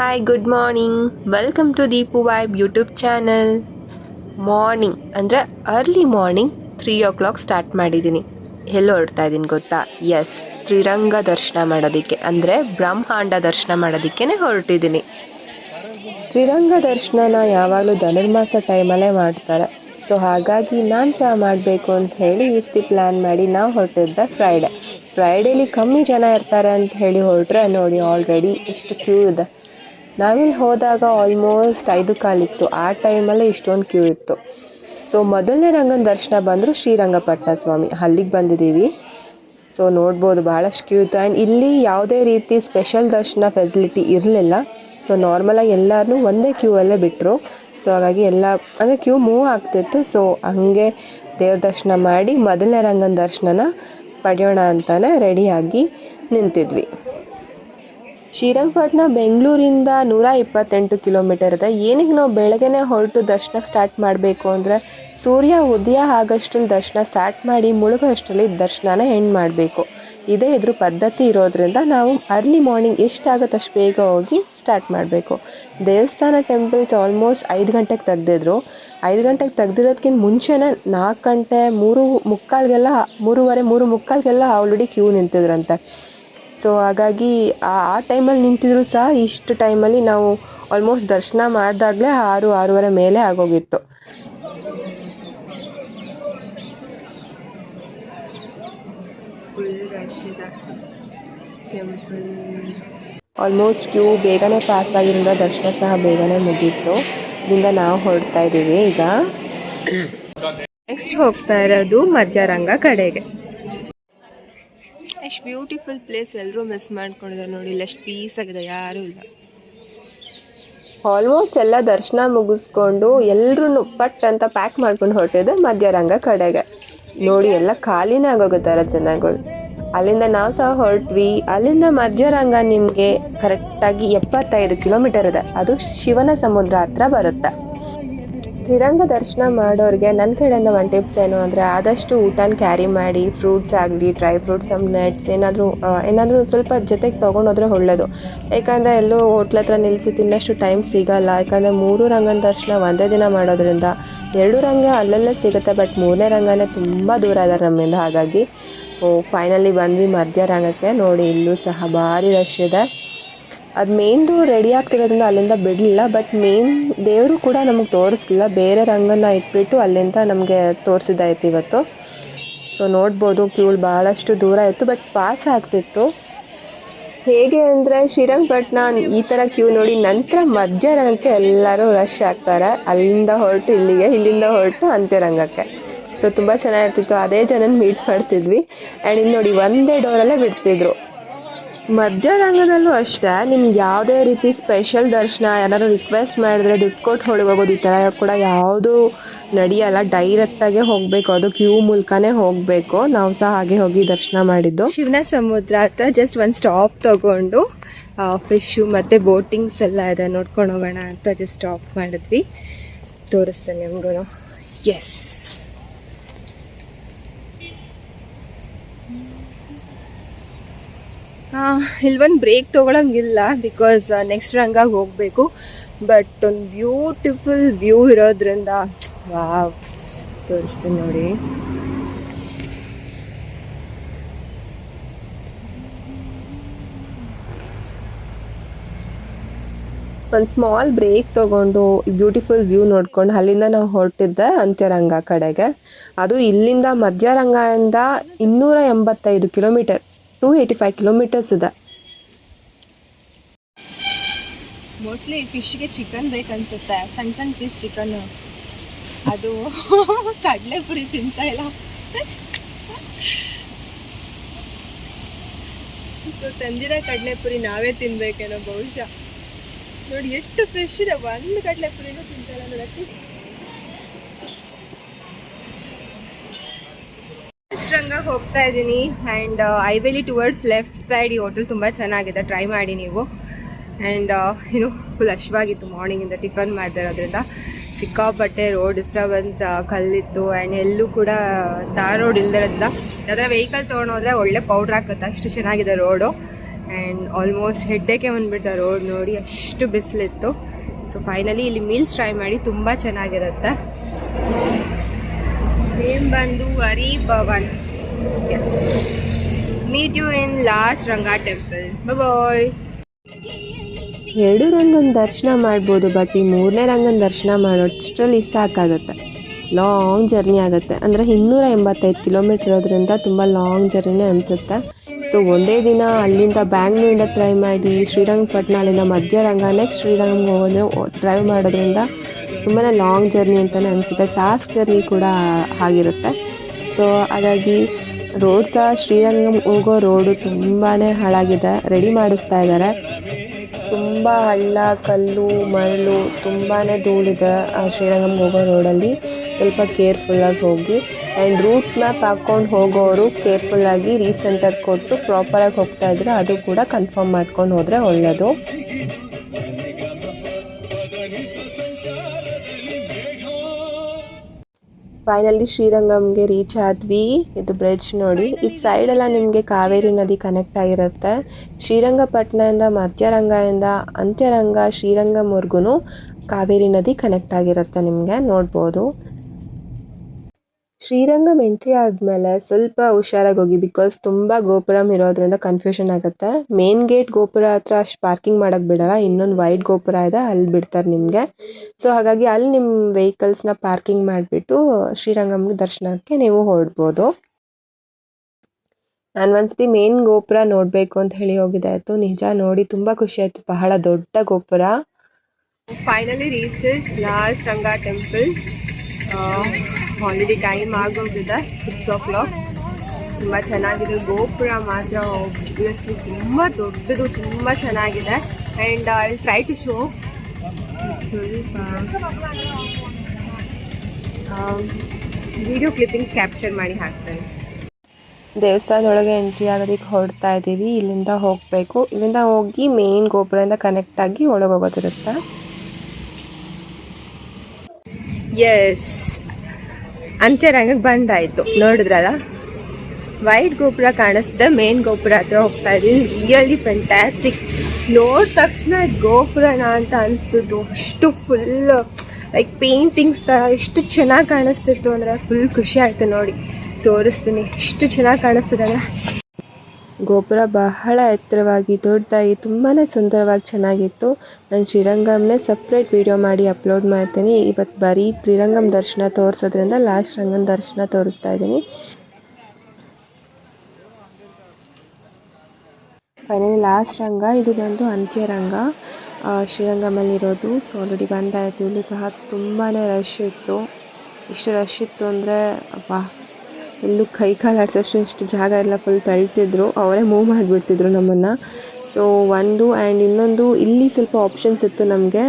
Hi good morning welcome to Deepu vibe YouTube channel morning ಅಂದರೆ early morning three o'clock start ಮಾಡಿದ್ದೀನಿ. ಎಲ್ಲೋ ಹೊರಡ್ತಾ ಇದ್ದೀನಿ ಗೊತ್ತಾ? ಎಸ್ ತ್ರಿರಂಗ ದರ್ಶನ ಮಾಡೋದಕ್ಕೆ, ಅಂದರೆ ಬ್ರಹ್ಮಾಂಡ ದರ್ಶನ ಮಾಡೋದಕ್ಕೇ ಹೊರಟಿದ್ದೀನಿ. ತ್ರಿರಂಗ ದರ್ಶನನ ಯಾವಾಗಲೂ ಧನುರ್ಮಾಸ ಟೈಮಲ್ಲೇ ಮಾಡ್ತಾರೆ. ಸೊ ಹಾಗಾಗಿ ನಾನು ಸಹ ಮಾಡಬೇಕು ಅಂತ ಹೇಳಿ ಇಷ್ಟು ಪ್ಲ್ಯಾನ್ ಮಾಡಿ ನಾವು ಹೊರಟಿದ್ದೆ ಫ್ರೈಡೆ ಫ್ರೈಡೇಲಿ ಕಮ್ಮಿ ಜನ ಇರ್ತಾರೆ ಅಂತ ಹೇಳಿ ಹೊರಟ್ರೆ ನೋಡಿ ಆಲ್ರೆಡಿ ಇಷ್ಟು ಕ್ಯೂ ಇದೆ. ನಾವಿಲ್ಲಿ ಹೋದಾಗ ಆಲ್ಮೋಸ್ಟ್ ಐದು ಕಾಲಿತ್ತು. ಆ ಟೈಮಲ್ಲೇ ಇಷ್ಟೊಂದು ಕ್ಯೂ ಇತ್ತು. ಸೊ ಮೊದಲನೇ ರಂಗನ ದರ್ಶನ ಬಂದರು ಶ್ರೀರಂಗಪಟ್ಟಣ ಸ್ವಾಮಿ. ಅಲ್ಲಿಗೆ ಬಂದಿದ್ದೀವಿ. ಸೊ ನೋಡ್ಬೋದು ಭಾಳಷ್ಟು ಕ್ಯೂ ಇತ್ತು. ಆ್ಯಂಡ್ ಇಲ್ಲಿ ಯಾವುದೇ ರೀತಿ ಸ್ಪೆಷಲ್ ದರ್ಶನ ಫೆಸಿಲಿಟಿ ಇರಲಿಲ್ಲ. ಸೊ ನಾರ್ಮಲಾಗಿ ಎಲ್ಲರೂ ಒಂದೇ ಕ್ಯೂ ಅಲ್ಲೇ ಬಿಟ್ಟರು ಸೊ ಹಾಗಾಗಿ ಎಲ್ಲ, ಅಂದರೆ ಕ್ಯೂ ಮೂವ್ ಆಗ್ತಿತ್ತು. ಸೊ ಹಂಗೆ ದೇವ್ರ ದರ್ಶನ ಮಾಡಿ ಮೊದಲನೇ ರಂಗನ ದರ್ಶನನ ಪಡೆಯೋಣ ಅಂತಲೇ ರೆಡಿಯಾಗಿ ನಿಂತಿದ್ವಿ. ಶ್ರೀರಂಗಪಟ್ಟಣ ಬೆಂಗಳೂರಿಂದ ನೂರ ಇಪ್ಪತ್ತೆಂಟು ಕಿಲೋಮೀಟರ್ ಇದೆ ಏನಿಗೆ ನಾವು ಬೆಳಗ್ಗೆನೇ ಹೊರಟು ದರ್ಶನ ಸ್ಟಾರ್ಟ್ ಮಾಡಬೇಕು ಅಂದರೆ ಸೂರ್ಯ ಉದಯ ಆಗಷ್ಟರಲ್ಲಿ ದರ್ಶನ ಸ್ಟಾರ್ಟ್ ಮಾಡಿ ಮುಳುಗುವಷ್ಟರಲ್ಲಿ ದರ್ಶನನ ಎಂಡ್ ಮಾಡಬೇಕು. ಇದೇ ಇದ್ರ ಪದ್ಧತಿ ಇರೋದ್ರಿಂದ ನಾವು ಅರ್ಲಿ ಮಾರ್ನಿಂಗ್ ಎಷ್ಟಾಗುತ್ತೆ ಅಷ್ಟು ಬೇಗ ಹೋಗಿ ಸ್ಟಾರ್ಟ್ ಮಾಡಬೇಕು. ದೇವಸ್ಥಾನ ಟೆಂಪಲ್ಸ್ ಆಲ್ಮೋಸ್ಟ್ ಐದು ಗಂಟೆಗೆ ತೆಗ್ದಿದ್ರು. ಐದು ಗಂಟೆಗೆ ತೆಗ್ದಿರೋದಕ್ಕಿಂತ ಮುಂಚೆನೇ ನಾಲ್ಕು ಗಂಟೆ ಮೂರು ಮುಕ್ಕಾಲ್ಗೆಲ್ಲ, ಮೂರುವರೆ, ಮೂರು ಮುಕ್ಕಾಲ್ಗೆಲ್ಲ ಆಲ್ರೆಡಿ ಕ್ಯೂ ನಿಂತಿದ್ರಂತೆ. ಸೊ ಹಾಗಾಗಿ ಆ ಟೈಮಲ್ಲಿ ನಿಂತಿದ್ರು ಸಹ ಇಷ್ಟು ಟೈಮಲ್ಲಿ ನಾವು ಆಲ್ಮೋಸ್ಟ್ ದರ್ಶನ ಮಾಡಿದಾಗಲೇ ಆರು, ಆರೂವರೆ ಮೇಲೆ ಆಗೋಗಿತ್ತು. ಆಲ್ಮೋಸ್ಟ್ ಕ್ಯೂ ಬೇಗನೆ ಪಾಸ್ ಆಗಿರೋದ ದರ್ಶನ ಸಹ ಬೇಗನೆ ಮುಗೀತು. ಇದರಿಂದ ನಾವು ಹೊರಡ್ತಾ ಇದ್ದೀವಿ ಈಗ. ನೆಕ್ಸ್ಟ್ ಹೋಗ್ತಾ ಇರೋದು ಮಧ್ಯರಂಗ ಕಡೆಗೆ. ಎಷ್ಟು ಬ್ಯೂಟಿಫುಲ್ ಪ್ಲೇಸ್ ಎಲ್ಲರೂ ಮಿಸ್ ಮಾಡ್ಕೊಂಡಿದ್ದಾರೆ ನೋಡಿ. ಇಲ್ಲಿ ಎಷ್ಟು ಪೀಸ್ ಆಗಿದೆ, ಯಾರೂ ಇಲ್ಲ. ಆಲ್ಮೋಸ್ಟ್ ಎಲ್ಲ ದರ್ಶನ ಮುಗಿಸ್ಕೊಂಡು ಎಲ್ಲರೂ ಪಟ್ ಅಂತ ಪ್ಯಾಕ್ ಮಾಡ್ಕೊಂಡು ಹೊರಟಿದ್ದು ಮಧ್ಯರಂಗ ಕಡೆಗೆ. ನೋಡಿ, ಎಲ್ಲ ಖಾಲಿನೇ ಆಗೋಗುತ್ತಾರೆ ಜನಗಳು. ಅಲ್ಲಿಂದ ನಾವು ಸಹ ಹೊರಟ್ವಿ. ಅಲ್ಲಿಂದ ಮಧ್ಯರಂಗ ನಿಮಗೆ ಕರೆಕ್ಟಾಗಿ ಎಪ್ಪತ್ತೈದು ಕಿಲೋಮೀಟರ್ ಇದೆ. ಅದು ಶಿವನ ಸಮುದ್ರ ಹತ್ರ ಬರುತ್ತೆ. ತ್ರಿರಂಗ ದರ್ಶನ ಮಾಡೋರಿಗೆ ನನ್ನ ಕಡೆಯಿಂದ ಒಂದು ಟಿಪ್ಸ್ ಏನು ಅಂದರೆ ಆದಷ್ಟು ಊಟನ ಕ್ಯಾರಿ ಮಾಡಿ ಫ್ರೂಟ್ಸ್ ಆಗಲಿ ಡ್ರೈ ಫ್ರೂಟ್ಸ್ ನಟ್ಸ್ ಏನಾದರೂ ಏನಾದರೂ ಸ್ವಲ್ಪ ಜೊತೆಗೆ ತೊಗೊಂಡೋದ್ರೆ ಒಳ್ಳೆಯದು ಯಾಕಂದರೆ ಎಲ್ಲೋ ಹೋಟ್ಲ ಹತ್ರ ನಿಲ್ಲಿಸಿ ತಿನ್ನಷ್ಟು ಟೈಮ್ ಸಿಗಲ್ಲ. ಯಾಕಂದರೆ ಮೂರು ರಂಗನ ದರ್ಶನ ಒಂದೇ ದಿನ ಮಾಡೋದ್ರಿಂದ ಎರಡು ರಂಗ ಅಲ್ಲಲ್ಲೇ ಸಿಗುತ್ತೆ ಬಟ್ ಮೂರನೇ ರಂಗನೇ ತುಂಬ ದೂರ ಇದ್ದಾರೆ ನಮ್ಮಿಂದ. ಹಾಗಾಗಿ ಫೈನಲಿ ಬಂದ್ವಿ ಮಧ್ಯ ರಂಗಕ್ಕೆ. ನೋಡಿ, ಇಲ್ಲೂ ಸಹ ಭಾರಿ ರಶ್ ಇದೆ. ಅದು ಮೇನ್ ಡೋರ್ ರೆಡಿ ಆಗ್ತಿರೋದ್ರಿಂದ ಅಲ್ಲಿಂದ ಬಿಡಲಿಲ್ಲ ಬಟ್ ಮೇನ್ ದೇವರು ಕೂಡ ನಮಗೆ ತೋರಿಸಲಿಲ್ಲ. ಬೇರೆ ರಂಗನ್ನು ಇಟ್ಬಿಟ್ಟು ಅಲ್ಲಿಂದ ನಮಗೆ ತೋರಿಸಿದ್ದಾಯ್ತು ಇವತ್ತು. ಸೊ ನೋಡ್ಬೋದು ಕ್ಯೂಳು ಭಾಳಷ್ಟು ದೂರ ಇತ್ತು ಬಟ್ ಪಾಸ್ ಆಗ್ತಿತ್ತು. ಹೇಗೆ ಅಂದರೆ ಶ್ರೀರಂಗಪಟ್ಟಣ ಈ ಥರ ಕ್ಯೂ ನೋಡಿ ನಂತರ ಮಧ್ಯರಂಗಕ್ಕೆ ಎಲ್ಲರೂ ರಶ್ ಆಗ್ತಾರೆ. ಅಲ್ಲಿಂದ ಹೊರಟು ಇಲ್ಲಿಗೆ, ಇಲ್ಲಿಂದ ಹೊರಟು ಅಂತ್ಯರಂಗಕ್ಕೆ. ಸೊ ತುಂಬ ಚೆನ್ನಾಗಿರ್ತಿತ್ತು. ಅದೇ ಜನನ ಮೀಟ್ ಮಾಡ್ತಿದ್ವಿ. ಆ್ಯಂಡ್ ಇಲ್ಲಿ ನೋಡಿ ಒಂದೇ ಡೋರಲ್ಲೇ ಬಿಡ್ತಿದ್ರು. ಮಧ್ಯರಂಗದಲ್ಲೂ ಅಷ್ಟೇ, ನಿಮ್ಗೆ ಯಾವುದೇ ರೀತಿ ಸ್ಪೆಷಲ್ ದರ್ಶನ ಏನಾದ್ರು ರಿಕ್ವೆಸ್ಟ್ ಮಾಡಿದ್ರೆ ದುಡ್ಡು ಕೊಟ್ಟು ಹೊಳಗೋಗೋದು ಈ ಥರ ಕೂಡ ಯಾವುದು ನಡೆಯಲ್ಲ ಡೈರೆಕ್ಟಾಗೆ ಹೋಗಬೇಕು, ಅದು ಕ್ಯೂ ಮೂಲಕನೇ ಹೋಗಬೇಕು. ನಾವು ಸಹ ಹಾಗೆ ಹೋಗಿ ದರ್ಶನ ಮಾಡಿದ್ದು. ಶಿವನ ಸಮುದ್ರ ಹತ್ರ ಜಸ್ಟ್ ಒಂದು ಸ್ಟಾಪ್ ತಗೊಂಡು ಫಿಶ್ಶು ಮತ್ತು ಬೋಟಿಂಗ್ಸ್ ಎಲ್ಲ ಇದೆ, ನೋಡ್ಕೊಂಡು ಹೋಗೋಣ ಅಂತ ಜಸ್ಟ್ ಸ್ಟಾಪ್ ಮಾಡಿದ್ವಿ. ತೋರಿಸ್ತೇನೆ ನಿಮ್ಗೂ ಎಸ್ ಇಲ್ಲೊಂದು ಬ್ರೇಕ್ ತೊಗೊಳಂಗಿಲ್ಲ ಬಿಕಾಸ್ ನೆಕ್ಸ್ಟ್ ರಂಗಾಗಿ ಹೋಗಬೇಕು. ಬಟ್ ಒಂದು ಬ್ಯೂಟಿಫುಲ್ ವ್ಯೂ ಇರೋದ್ರಿಂದ, ವಾವ್, ತೋರಿಸ್ತೀನಿ ನೋಡಿ. ಒಂದು ಸ್ಮಾಲ್ ಬ್ರೇಕ್ ತೊಗೊಂಡು ಬ್ಯೂಟಿಫುಲ್ ವ್ಯೂ ನೋಡ್ಕೊಂಡು ಅಲ್ಲಿಂದ ನಾವು ಹೊರಟಿದ್ದೆ ಅಂತ್ಯರಂಗ ಕಡೆಗೆ. ಅದು ಇಲ್ಲಿಂದ ಮಧ್ಯರಂಗದಿಂದ ಇನ್ನೂರ ಎಂಬತ್ತೈದು kilometre two eighty five kilometres ಇದೆ ಮೋಸ್ಟ್ಲಿ ಫಿಶ್ಗೆ ಚಿಕನ್ ಬೇಕನ್ಸುತ್ತೆ ಸಣ್ಣ ಸಣ್ಣ ಪೀಸ್ ಚಿಕನ್ ಅದು ಕಡಲೆಪುರಿ ತಿಂತ ಇಲ್ಲ. ಸೊ ತಂದಿರೋ ಕಡಲೆಪುರಿ ನಾವೇ ತಿನ್ಬೇಕೇನೋ ಬಹುಶಃ. ನೋಡಿ, ಎಷ್ಟು ಫ್ರೆಶ್ ಇದೆ. ಒಂದು ಕಡಲೆಪುರಿನೂ ತಿಂತಲ್ಲ ನೋಡಕ್ಕೆ ರಂಗಾಗಿ ಹೋಗ್ತಾ ಇದ್ದೀನಿ. ಆ್ಯಂಡ್ ಐವೇಲಿ ಟುವರ್ಡ್ಸ್ ಲೆಫ್ಟ್ ಸೈಡ್ ಈ ಹೋಟೆಲ್ ತುಂಬ ಚೆನ್ನಾಗಿದೆ. ಟ್ರೈ ಮಾಡಿ ನೀವು. ಆ್ಯಂಡ್ ಏನು ಫುಲ್ ಹಶ್ವಾಗಿತ್ತು ಮಾರ್ನಿಂಗಿಂದ ಟಿಫನ್ ಮಾಡ್ತಾ ಇರೋದ್ರಿಂದ ಸಿಕ್ಕಾಪಟ್ಟೆ ರೋಡ್ ಡಿಸ್ಟರ್ಬೆನ್ಸ್ ಕಲ್ಲಿತ್ತು. ಆ್ಯಂಡ್ ಎಲ್ಲೂ ಕೂಡ ತಾರ್ ರೋಡ್ ಇಲ್ದಿರೋದ್ರಿಂದ ವೆಹಿಕಲ್ ತೊಗೊಂಡೋದ್ರೆ ಒಳ್ಳೆ ಪೌಡ್ರ್ ಹಾಕುತ್ತೆ. ಅಷ್ಟು ಚೆನ್ನಾಗಿದೆ ರೋಡು ಆ್ಯಂಡ್ ಆಲ್ಮೋಸ್ಟ್ ಹೆಡ್ಡೆಕ್ಕೆ ಬಂದುಬಿಡ್ತಾರೆ ರೋಡ್ ನೋಡಿ. ಅಷ್ಟು ಬಿಸಿಲಿತ್ತು. ಸೊ ಫೈನಲಿ ಇಲ್ಲಿ ಮೀಲ್ಸ್ ಟ್ರೈ ಮಾಡಿ. ತುಂಬ ಚೆನ್ನಾಗಿರುತ್ತೆ. ನೇಮ್ ಬಂದು Hari Bhavan. Meet you in last Ranga temple bye ಎರಡು ರಂಗನ ದರ್ಶನ ಮಾಡ್ಬೋದು ಬಟ್ ಈ ಮೂರನೇ ರಂಗನ ದರ್ಶನ ಮಾಡೋಷ್ಟರಲ್ಲಿ ಸಾಕಾಗುತ್ತೆ. ಲಾಂಗ್ ಜರ್ನಿ ಆಗುತ್ತೆ. ಅಂದರೆ ಇನ್ನೂರ ಎಂಬತ್ತೈದು ಕಿಲೋಮೀಟ್ರ್ ಇರೋದ್ರಿಂದ ತುಂಬ ಲಾಂಗ್ ಜರ್ನಿನೇ ಅನಿಸುತ್ತೆ. ಸೊ ಒಂದೇ ದಿನ ಅಲ್ಲಿಂದ ಬ್ಯಾಂಗ್ಳೂರಿಂದ ಟ್ರೈ ಮಾಡಿ ಶ್ರೀರಂಗಪಟ್ಟಣ ಅಲ್ಲಿಂದ ಮಧ್ಯರಂಗ ನೆಕ್ಸ್ಟ್ ಶ್ರೀರಂಗಂಗೆ ಹೋಗೋದು ಡ್ರೈವ್ ಮಾಡೋದ್ರಿಂದ ತುಂಬಾ ಲಾಂಗ್ ಜರ್ನಿ ಅಂತಲೇ ಅನಿಸುತ್ತೆ. ಟಾಸ್ಕ್ ಜರ್ನಿ ಕೂಡ ಆಗಿರುತ್ತೆ. ಸೊ ಹಾಗಾಗಿ ರೋಡ್ ಸಹ ಶ್ರೀರಂಗಂ ಹೋಗೋ ರೋಡು ತುಂಬಾ ಹಾಳಾಗಿದೆ. ರೆಡಿ ಮಾಡಿಸ್ತಾ ಇದ್ದಾರೆ. ತುಂಬ ಹಳ್ಳ, ಕಲ್ಲು, ಮರಳು ತುಂಬಾ ಧೂಳಿದೆ ಆ ಶ್ರೀರಂಗಮ್ಗೆ ಹೋಗೋ ರೋಡಲ್ಲಿ. ಸ್ವಲ್ಪ ಕೇರ್ಫುಲ್ಲಾಗಿ ಹೋಗಿ. ಆ್ಯಂಡ್ ರೂಟ್ ಮ್ಯಾಪ್ ಹಾಕ್ಕೊಂಡು ಹೋಗೋರು ಕೇರ್ಫುಲ್ಲಾಗಿ ರೀಸೆಂಟರ್ ಕೊಟ್ಟು ಪ್ರಾಪರಾಗಿ ಹೋಗ್ತಾ ಇದ್ರೆ ಅದು ಕೂಡ ಕನ್ಫರ್ಮ್ ಮಾಡ್ಕೊಂಡು ಹೋದರೆ ಒಳ್ಳೆಯದು ಫೈನಲಿ ಶ್ರೀರಂಗಂಗೆ ರೀಚ್ ಆದ್ವಿ. ಇದು ಬ್ರಿಡ್ಜ್ ನೋಡಿ. ಈ ಸೈಡ್ ಎಲ್ಲ ನಿಮಗೆ ಕಾವೇರಿ ನದಿ ಕನೆಕ್ಟ್ ಆಗಿರುತ್ತೆ. ಶ್ರೀರಂಗಪಟ್ಟಣದಿಂದ ಮಧ್ಯರಂಗದಿಂದ ಅಂತ್ಯರಂಗ ಶ್ರೀರಂಗಂವರೆಗೂ ಕಾವೇರಿ ನದಿ ಕನೆಕ್ಟ್ ಆಗಿರುತ್ತೆ ನಿಮಗೆ. ನೋಡ್ಬೋದು. ಶ್ರೀರಂಗಂ ಎಂಟ್ರಿ ಆದಮೇಲೆ ಸ್ವಲ್ಪ ಹುಷಾರಾಗಿ ಹೋಗಿ ಬಿಕಾಸ್ ತುಂಬ ಗೋಪುರಂ ಇರೋದ್ರಿಂದ ಕನ್ಫ್ಯೂಷನ್ ಆಗುತ್ತೆ. ಮೇನ್ ಗೇಟ್ ಗೋಪುರ ಹತ್ರ ಅಷ್ಟು ಪಾರ್ಕಿಂಗ್ ಮಾಡೋಕ್ಕೆ ಬಿಡಲ್ಲ, ಇನ್ನೊಂದು ವೈಟ್ ಗೋಪುರ ಇದೆ, ಅಲ್ಲಿ ಬಿಡ್ತಾರೆ ನಿಮಗೆ. ಸೊ ಹಾಗಾಗಿ ಅಲ್ಲಿ ನಿಮ್ಮ ವೆಹಿಕಲ್ಸ್ನ ಪಾರ್ಕಿಂಗ್ ಮಾಡಿಬಿಟ್ಟು ಶ್ರೀರಂಗಂಗೆ ದರ್ಶನಕ್ಕೆ ನೀವು ಹೊರಡ್ಬೋದು. ನಾನು ಒಂದ್ಸತಿ ಮೇನ್ ಗೋಪುರ ನೋಡಬೇಕು ಅಂತ ಹೇಳಿ ಹೋಗಿದ್ದೆ ಆಯಿತು. ನಿಜ ನೋಡಿ ತುಂಬ ಖುಷಿ ಆಯಿತು. ಬಹಳ ದೊಡ್ಡ ಗೋಪುರ. Finally reach last Ranga temple already time ಆಗೋಗಿದೆ ಸಿಕ್ಸ್ ಓ ಕ್ಲಾಕ್ ತುಂಬ ಚೆನ್ನಾಗಿದೆ. ಗೋಪುರ ಮಾತ್ರ ಒಬ್ವಿಯಸ್ಲಿ ತುಂಬ ದೊಡ್ಡದು, ತುಂಬ ಚೆನ್ನಾಗಿದೆ. And I try to show ಸ್ವಲ್ಪ ವಿಡಿಯೋ ಕ್ಲಿಪ್ಪಿಂಗ್ಸ್ ಕ್ಯಾಪ್ಚರ್ ಮಾಡಿ ಹಾಕ್ತೇನೆ. ದೇವಸ್ಥಾನದೊಳಗೆ ಎಂಟ್ರಿ ಆಗೋದಕ್ಕೆ ಹೊರಡ್ತಾ ಇದ್ದೀವಿ. ಇಲ್ಲಿಂದ ಹೋಗಬೇಕು. ಇಲ್ಲಿಂದ ಹೋಗಿ ಮೇನ್ ಗೋಪುರದಿಂದ ಕನೆಕ್ಟ್ ಆಗಿ ಒಳಗೆ ಹೋಗೋದಿರುತ್ತೆ ಎಸ್ ಅಂತ್ಯರಂಗಕ್ಕೆ ಬಂದಾಯಿತು. ನೋಡಿದ್ರಲ್ಲ? ವೈಟ್ ಗೋಪುರ ಕಾಣಿಸ್ತಿದೆ ಮೇನ್ ಗೋಪುರ ಹತ್ರ ಹೋಗ್ತಾ ಇದ್ದೀನಿ. ರಿಯಲಿ ಫ್ಯಾಂಟ್ಯಾಸ್ಟಿಕ್ ನೋಡಿದ ತಕ್ಷಣ ಗೋಪುರನ ಅಂತ ಅನಿಸ್ತಿದ್ರು ಅಷ್ಟು ಫುಲ್ ಲೈಕ್ ಪೇಂಟಿಂಗ್ಸ್ ಥರ ಎಷ್ಟು ಚೆನ್ನಾಗಿ ಕಾಣಿಸ್ತಿತ್ತು ಅಂದರೆ ಫುಲ್ ಖುಷಿ ಆಯಿತು ನೋಡಿ. ತೋರಿಸ್ತೀನಿ. ಎಷ್ಟು ಚೆನ್ನಾಗಿ ಕಾಣಿಸ್ತಿದೆ ಗೋಪುರ ಬಹಳ ಎತ್ತರವಾಗಿ ದೊಡ್ಡದಾಗಿ ತುಂಬಾ ಸುಂದರವಾಗಿ ಚೆನ್ನಾಗಿತ್ತು. ನಾನು ಶ್ರೀರಂಗಮ್ನೇ ಸಪ್ರೇಟ್ ವಿಡಿಯೋ ಮಾಡಿ ಅಪ್ಲೋಡ್ ಮಾಡ್ತೀನಿ. ಇವತ್ತು ಬರೀ ತ್ರಿರಂಗಂ ದರ್ಶನ ತೋರಿಸೋದ್ರಿಂದ ಲಾಸ್ಟ್ ರಂಗನ ದರ್ಶನ ತೋರಿಸ್ತಾ ಇದ್ದೀನಿ. ಫೈನಲಿ ಲಾಸ್ಟ್ ರಂಗ, ಇದು ಬಂದು ಅಂತ್ಯರಂಗ ಶ್ರೀರಂಗಮಲ್ಲಿರೋದು ಸೊ ಆಲ್ರೆಡಿ ಬಂದಾಯಿತು. ಇಲ್ಲೂ ಸಹ ತುಂಬಾ ರಶ್ ಇತ್ತು. ಇಷ್ಟು ರಶ್ ಇತ್ತು ಅಂದರೆ ಎಲ್ಲೂ ಕೈ ಕಾಲು ಆಡ್ಸೋಷ್ಟು ಎಷ್ಟು ಜಾಗ ಎಲ್ಲ ಫುಲ್ ತಳ್ತಿದ್ರು. ಅವರೇ ಮೂವ್ ಮಾಡಿಬಿಡ್ತಿದ್ರು ನಮ್ಮನ್ನು. ಸೊ ಒಂದು ಆ್ಯಂಡ್ ಇನ್ನೊಂದು ಇಲ್ಲಿ ಸ್ವಲ್ಪ ಆಪ್ಷನ್ಸ್ ಇತ್ತು ನಮಗೆ.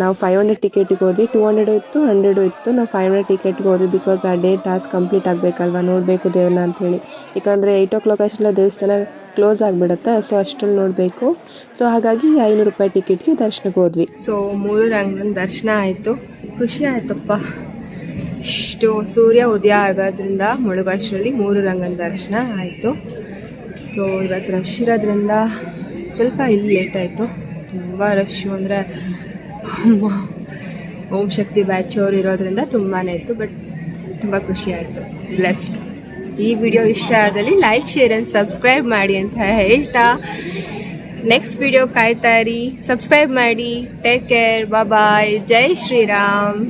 ನಾವು ಫೈವ್ ಹಂಡ್ರೆಡ್ ಟಿಕೆಟಿಗೆ ಹೋದ್ವಿ. ಟೂ ಹಂಡ್ರೆಡು ಇತ್ತು ಹಂಡ್ರೆಡು ಇತ್ತು. ನಾವು ಫೈವ್ ಹಂಡ್ರೆಡ್ ಟಿಕೆಟ್ಗೆ ಹೋದ್ವಿ ಬಿಕಾಸ್ ಆ ಡೇ ಟಾಸ್ಕ್ ಕಂಪ್ಲೀಟ್ ಆಗಬೇಕಲ್ವ? ನೋಡಬೇಕು ದೇವ್ರನ್ನ ಅಂಥೇಳಿ ಯಾಕಂದರೆ ಏಯ್ಟ್ ಓ ಕ್ಲಾಕ್ ಅಷ್ಟೆಲ್ಲ ದೇವಸ್ಥಾನ ಕ್ಲೋಸ್ ಆಗಿಬಿಡುತ್ತೆ. ಸೊ ಅಷ್ಟಲ್ಲಿ ನೋಡಬೇಕು. ಸೊ ಹಾಗಾಗಿ ಐನೂರು ರೂಪಾಯಿ ಟಿಕೆಟ್ಗೆ ದರ್ಶನಕ್ಕೆ ಹೋದ್ವಿ. ಸೊ ಮೂರು ರಂಗನ ದರ್ಶನ ಆಯಿತು. ಖುಷಿ ಆಯ್ತಪ್ಪ. ಇಷ್ಟು ಸೂರ್ಯ ಉದಯ ಆಗೋದ್ರಿಂದ ಮುಳುಗೋಷ್ಟರಲ್ಲಿ ಮೂರು ರಂಗನ ದರ್ಶನ ಆಯಿತು. ಸೊ ಇವತ್ತು ರಶ್ ಇರೋದ್ರಿಂದ ಸ್ವಲ್ಪ ಇಲ್ಲಿ ಲೇಟ್ ಆಯಿತು. ತುಂಬ ರಶ್ಶು ಅಂದರೆ ಓಂ ಶಕ್ತಿ ಬ್ಯಾಚ್ ಅವ್ರು ಇರೋದ್ರಿಂದ ತುಂಬಾ ಇತ್ತು ಬಟ್ ತುಂಬ ಖುಷಿ ಆಯಿತು. ಬ್ಲೆಸ್ಡ್ ಈ ವಿಡಿಯೋ ಇಷ್ಟ ಆದಲ್ಲಿ ಲೈಕ್ ಶೇರ್ ಆ್ಯಂಡ್ ಸಬ್ಸ್ಕ್ರೈಬ್ ಮಾಡಿ ಅಂತ ಹೇಳ್ತಾ. ನೆಕ್ಸ್ಟ್ ವಿಡಿಯೋ ಕಾಯ್ತಾ ಇರಿ. ಸಬ್ಸ್ಕ್ರೈಬ್ ಮಾಡಿ. Take care bye Jai Shriram